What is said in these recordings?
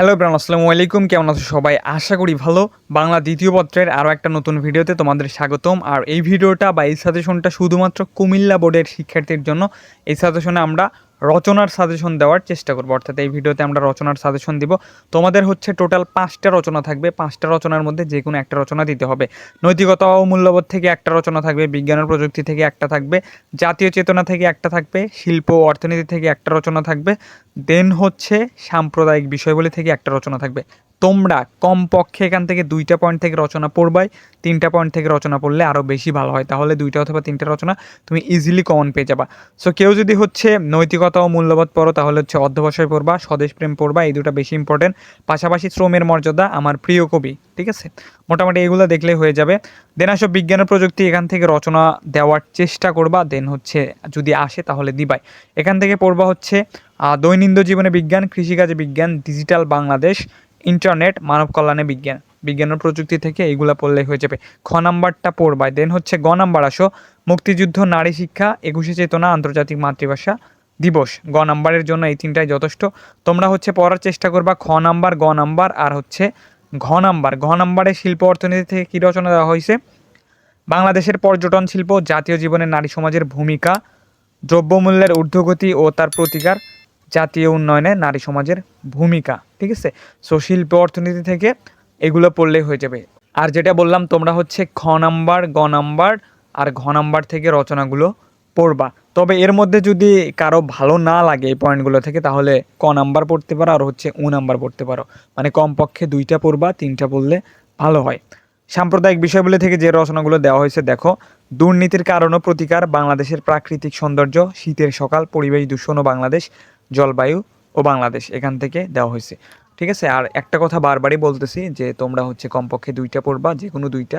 Hello bran আসসালামু আলাইকুম। কেমন আছো সবাই? আশা করি ভালো। বাংলা দ্বিতীয় পত্রের আরও একটা নতুন ভিডিওতে তোমাদের স্বাগতম। আর এই ভিডিওটা বা এই সাজেশনটা শুধুমাত্র কুমিল্লা বোর্ডের শিক্ষার্থীর জন্য। এই সাজেশনে আমরা রচনার সাজেশন দেওয়ার চেষ্টা করব। অর্থাৎ এই ভিডিওতে আমরা রচনার সাজেশন দিব। তোমাদের হচ্ছে টোটাল পাঁচটা রচনা থাকবে। পাঁচটা রচনার মধ্যে যে কোনো একটা রচনা দিতে হবে। নৈতিকতা ও মূল্যবোধ থেকে একটা রচনা থাকবে। বিজ্ঞান ও প্রযুক্তি থেকে একটা থাকবে। জাতীয় চেতনা থেকে একটা থাকবে। শিল্প ও অর্থনীতি থেকে একটা রচনা থাকবে। দেন হচ্ছে সাম্প্রদায়িক বিষয়গুলি থেকে একটা রচনা থাকবে। তোমরা কমপক্ষে এখান থেকে দুইটা পয়েন্ট থেকে রচনা পড়বাই, তিনটা পয়েন্ট থেকে রচনা পড়লে আরও বেশি ভালো হয়। তাহলে দুইটা অথবা তিনটা রচনা তুমি ইজিলি কমন পেয়ে যাবা। সো কেউ যদি হচ্ছে নৈতিকতা ও মূল্যবোধ পড়ো, তাহলে হচ্ছে অধ্যবসায় পড়বা, স্বদেশ প্রেম পড়বা, এই দুটো বেশি ইম্পর্টেন্ট পাশাপাশি শ্রমের মর্যাদা আমার প্রিয় কবি, ঠিক আছে? মোটামুটি এগুলো দেখলেই হয়ে যাবে। দেন আসো বিজ্ঞান প্রযুক্তি, এখান থেকে রচনা দেওয়ার চেষ্টা করবা দেন হচ্ছে যদি আসে তাহলে দিবাই। এখান থেকে পড়বা হচ্ছে দৈনন্দিন জীবনে বিজ্ঞান, কৃষিকাজে বিজ্ঞান ডিজিটাল বাংলাদেশ ইন্টারনেট, মানব কল্যাণে বিজ্ঞান। বিজ্ঞান ও প্রযুক্তি থেকে এইগুলা পড়লে হয়ে যাবে। খ নাম্বারটা পড়বাই দেন হচ্ছে গ নাম্বার আসো। মুক্তিযুদ্ধ, নারী শিক্ষা, একুশে চেতনা, আন্তর্জাতিক মাতৃভাষা দিবস। গ নাম্বারের জন্য এই তিনটাই যথেষ্ট। তোমরা হচ্ছে পড়ার চেষ্টা করবা খ নাম্বার, গ নাম্বার আর হচ্ছে ঘ নাম্বার। ঘ নাম্বারে শিল্প অর্থনীতি থেকে কী রচনা দেওয়া হয়েছে? বাংলাদেশের পর্যটন শিল্প, জাতীয় জীবনে নারী সমাজের ভূমিকা, দ্রব্যমূল্যের ঊর্ধ্বগতি ও তার প্রতিকার, জাতীয় উন্নয়নে নারী সমাজের ভূমিকা। ঠিক আছে? সো শিল্প অর্থনীতি থেকে এগুলো পড়লেই হয়ে যাবে। আর যেটা বললাম, তোমরা হচ্ছে খ নাম্বার, গ নাম্বার আর ঘ নাম্বার থেকে রচনাগুলো পড়বা। তবে এর মধ্যে যদি কারও ভালো না লাগে এই পয়েন্টগুলো থেকে, তাহলে ক নাম্বার পড়তে পারো আর হচ্ছে উ নাম্বার পড়তে পারো। মানে কমপক্ষে দুইটা পড়বা, তিনটা পড়লে ভালো হয়। সাম্প্রদায়িক বিষয়গুলি থেকে যে রচনাগুলো দেওয়া হয়েছে, দেখো। দুর্নীতির কারণ প্রতিকার, বাংলাদেশের প্রাকৃতিক সৌন্দর্য, শীতের সকাল, পরিবেশ দূষণ ও বাংলাদেশ, জলবায়ু ও বাংলাদেশ, এখান থেকে দেওয়া হয়েছে। ঠিক আছে? আর একটা কথা বারবারই বলতেছি যে তোমরা হচ্ছে কমপক্ষে দুইটা পড়বা যে কোনো দুইটা।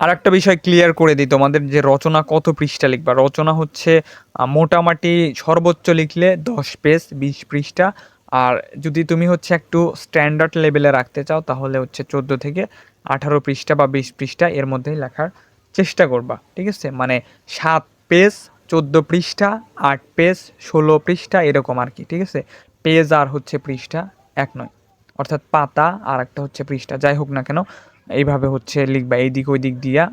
আর একটা বিষয় ক্লিয়ার করে দিই, তোমাদের যে রচনা কত পৃষ্ঠা লিখবা? রচনা হচ্ছে মোটামুটি সর্বোচ্চ লিখলে দশ পেজ, বিশ পৃষ্ঠা। আর যদি তুমি হচ্ছে একটু স্ট্যান্ডার্ড লেভেলে রাখতে চাও, তাহলে হচ্ছে চোদ্দ থেকে আঠারো পৃষ্ঠা বা বিশ পৃষ্ঠা এর মধ্যেই লেখার চেষ্টা করবা, ঠিক আছে? মানে সাত পেজ, চোদ্দ পৃষ্ঠা, আট পেজ, ষোলো পৃষ্ঠা, এরকম আর কি, ঠিক আছে? পেজ আর হচ্ছে পৃষ্ঠা, এক নয়। অর্থাৎ পাতা আর একটা হচ্ছে পৃষ্ঠা, যাই হোক না কেন এইভাবে হচ্ছে লিখবা এই দিক ওই দিক দিয়া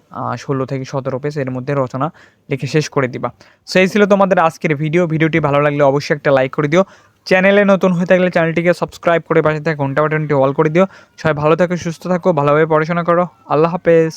ষোলো থেকে সতেরো পেজ এর মধ্যে রচনা লিখে শেষ করে দিবা। সো এই ছিল তোমাদের আজকের ভিডিও ভিডিওটি ভালো লাগলে অবশ্যই একটা লাইক করে দিও। চ্যানেলে নতুন হয়ে থাকলে চ্যানেলটিকে সাবস্ক্রাইব করে পাশে থাকে ঘণ্টা বাটনটি অল করে দিও। সবাই ভালো থাকো, সুস্থ থাকো, ভালোভাবে পড়াশোনা করো। আল্লাহ হাফেজ।